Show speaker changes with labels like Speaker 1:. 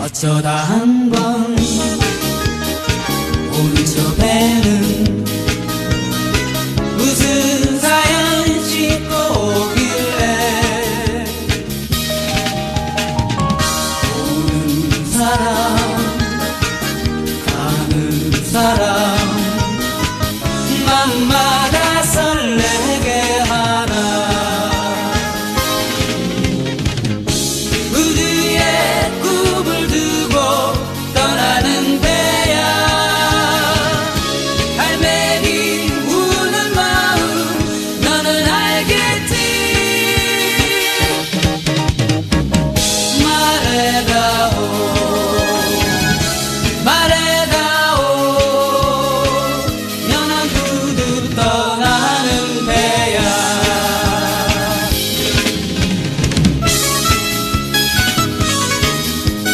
Speaker 1: 어쩌다 한 번 혼저 배는 무슨 사연 싣고 오길래 오는 사람 가는 사람 맘마 Para